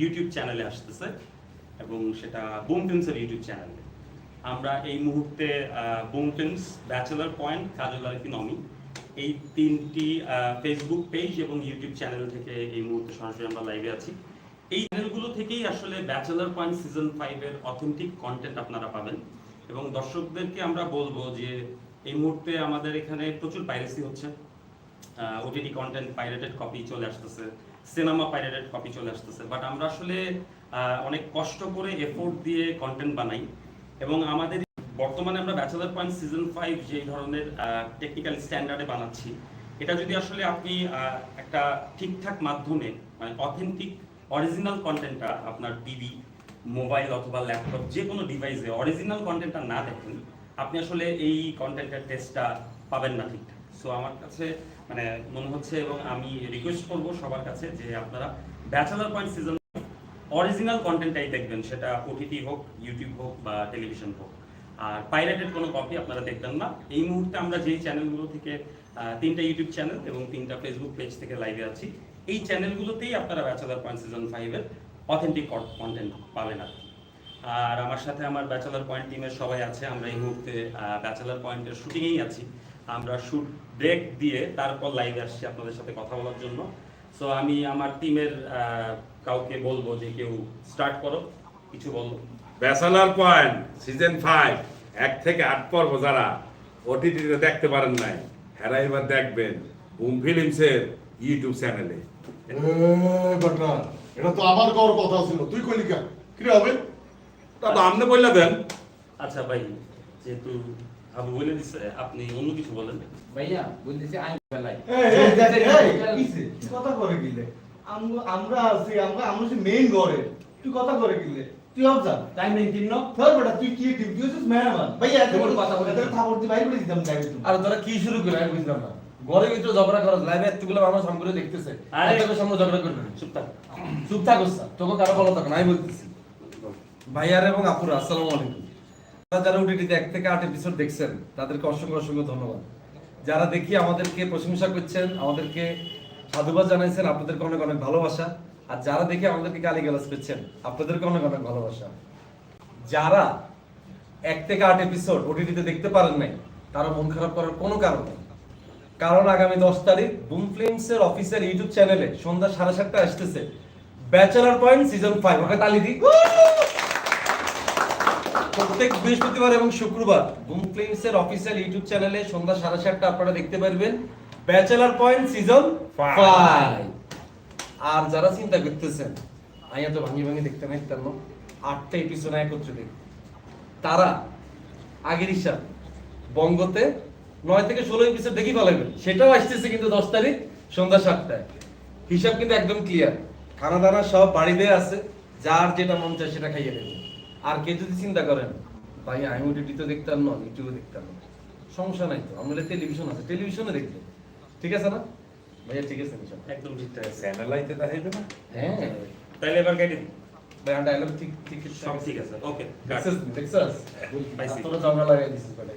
YouTube চ্যানেলে আসতেছে এবং সেটা বুম ফিল্মসের ইউটিউব চ্যানেলে আমরা এই মুহূর্তে Boom Films Bachelor Point Kajal Arefin Ome, এই তিনটি ফেসবুক পেজ এবং ইউটিউব চ্যানেল থেকে এই মুহূর্তে সরাসরি আমরা লাইভে আছি। এই চ্যানেলগুলো থেকেই আসলে ব্যাচেলার পয়েন্ট সিজন ফাইভের অথেন্টিক কন্টেন্ট আপনারা পাবেন এবং দর্শকদেরকে আমরা বলব যে, এই মুহূর্তে আমাদের এখানে প্রচুর পাইরেসি হচ্ছে। ওটিটি কন্টেন্ট পাইরেটেড কপি চলে আসতেছে সিনেমা পাইরেটেড কপি চলে আসতেছে। বাট আমরা আসলে অনেক কষ্ট করে এফোর্ট দিয়ে কন্টেন্ট বানাই এবং আমাদের বর্তমানে আমরা ব্যাচেলার পয়েন্ট সিজন ফাইভ যে ধরনের টেকনিক্যাল স্ট্যান্ডার্ডে বানাচ্ছি, এটা যদি আসলে আপনি একটা ঠিকঠাক মাধ্যমে মানে অথেন্টিক অরিজিনাল কন্টেন্টটা আপনার টিভি মোবাইল অথবা ল্যাপটপ যে কোনো ডিভাইসে অরিজিনাল কন্টেন্টটা না দেখেন, আপনি আসলে এই কন্টেন্টের টেস্টটা পাবেন না ঠিকঠাক। সো আমার কাছে মানে মনে হচ্ছে এবং আমি রিকোয়েস্ট করব সবার কাছে যে আপনারা ব্যাচেলার পয়েন্ট সিজন অরিজিনাল কন্টেন্টটাই দেখবেন। সেটা ওটিটি হোক ইউটিউব হোক বা টেলিভিশন হোক। আর পাইরেটেড কোনো কপি আপনারা দেখবেন না। এই মুহূর্তে আমরা যেই চ্যানেলগুলো থেকে তিনটা ইউটিউব চ্যানেল এবং তিনটা ফেসবুক পেজ থেকে লাইভে আছি, এই চ্যানেলগুলোতেই আপনারা ব্যাচেলার পয়েন্ট সিজন ফাইভের অথেন্টিক কন্টেন্ট পাবেন আর। আর আমার সাথে আমার ব্যাচেলার পয়েন্ট টিমের সবাই আছে। আমরা এই মুহূর্তে ব্যাচেলার পয়েন্টের শুটিংয়েই আছি। আমরা শুট ব্রেক দিয়ে তারপর লাইভে আসছি আপনাদের সাথে কথা বলার জন্য। সো আমি আমার টিমের কাউকে বলব যে কেউ স্টার্ট করো কিছু বলো ব্যাচেলার পয়েন্ট সিজন ফাইভ এক থেকে আট পর্ব যারা ওটিটিতে দেখতে পারেন নাই হেরা এবার দেখবেন বুম ফিল্মসের ইউটিউব চ্যানেলে এটা তো আমার কর কথা ছিল। তুই কইলি কেন? কি হবে তা তো আপনি বললে দেন। আচ্ছা ভাই যেহেতু আবু বলে দিচ্ছে আপনি অন্য কিছু বলেন ভাইয়া বলতেছি কথা করে গিলে আমরা আছি আমরা আমরা সে মেইন ঘরে। তুই কথা করে গিলে তুই হব যা টাইম নেই ন। বেটা তুই কি টিম তুই হচ্ছিস মেহমান ভাইয়া এত তোমার কথা বলে এত থাপড় দিয়ে বাইরে দিতাম যাই তুই আর তোরা কি শুরু করে আমি বুঝলাম না। ঘরে ভিতরে ঝগড়া করো লাইভে এতগুলো মানুষ সামনে করে দেখতেছে। আরে- তোকে সামনে ঝগড়া করবে চুপ থাক। চুপ থাকো তোকে কারও বলো থাকো না আমি বলতেছি। ভাইয়ার এবং আপুরা আসসালামু আলাইকুম। যারা ওটিটিতে এক থেকে আট এপিসোড দেখছেন, তাদেরকে অসংখ্য অসংখ্য ধন্যবাদ। যারা দেখি আমাদেরকে প্রশংসা করছেন, আমাদেরকে সাধুবাদ জানাইছেন, আপনাদেরকে অনেক অনেক ভালোবাসা। আর যারা দেখে আমাদেরকে করছেন, আপনাদেরকে অনেক অনেক ভালোবাসা। যারা এক থেকে আট এপিসোড ওটিটিতে দেখতে পারেন নাই, তারা মন খারাপ করার কোনো কারণ নেই। কারণ আগামী দশ তারিখ বুম ফিল্মস এর অফিসিয়াল ইউটিউব চ্যানেলে সন্ধ্যা সাড়ে সাতটা আসতেছে। Bachelor Point season five okay তালি দিই। প্রত্যেক বৃহস্পতিবার এবং শুক্রবার বুম ফিল্মস এর অফিসিয়াল ইউটিউব চ্যানেলে সন্ধ্যা সাড়ে সাতটা আপনারা দেখতে পারবেন। Bachelor Point season. ফাইভ আর যারা চিন্তা করতেছেন আইয়া তো ভাঙি ভাঙি দেখতে নাই তেন আটটা এপিসোড একত্রে দেখতে তারা আগের হিসাব বঙ্গতে নয় থেকে ষোলো এপিসোড দেখি ফেলাবেন সেটাও আসতেছে কিন্তু দশ তারিখ সন্ধ্যা সাতটায়। হিসাব কিন্তু একদম ক্লিয়ার খানা দানা সব বাড়িতে আছে যার যেটা মন চায় সেটা খাইয়ে দেবে। আর কে যদি চিন্তা করেন ভাই আমি ওটিটি তো দেখতাম না ইউটিউবে দেখতাম না। সমস্যা নাই তো আমাদের টেলিভিশন আছে টেলিভিশনে দেখবে ঠিক আছে না? ভাইয়া ঠিক আছে একদম ঠিকঠাক আছে চ্যানেল আইতে দেখাইবে না? হ্যাঁ। তাইলে এবার কেটে দিন ভাই আমার ডায়লগ ঠিক ঠিক সব ঠিক আছে ওকে দেখছস দেখছস। তোরা ঝগড়া লাগাই দিছিস বেটা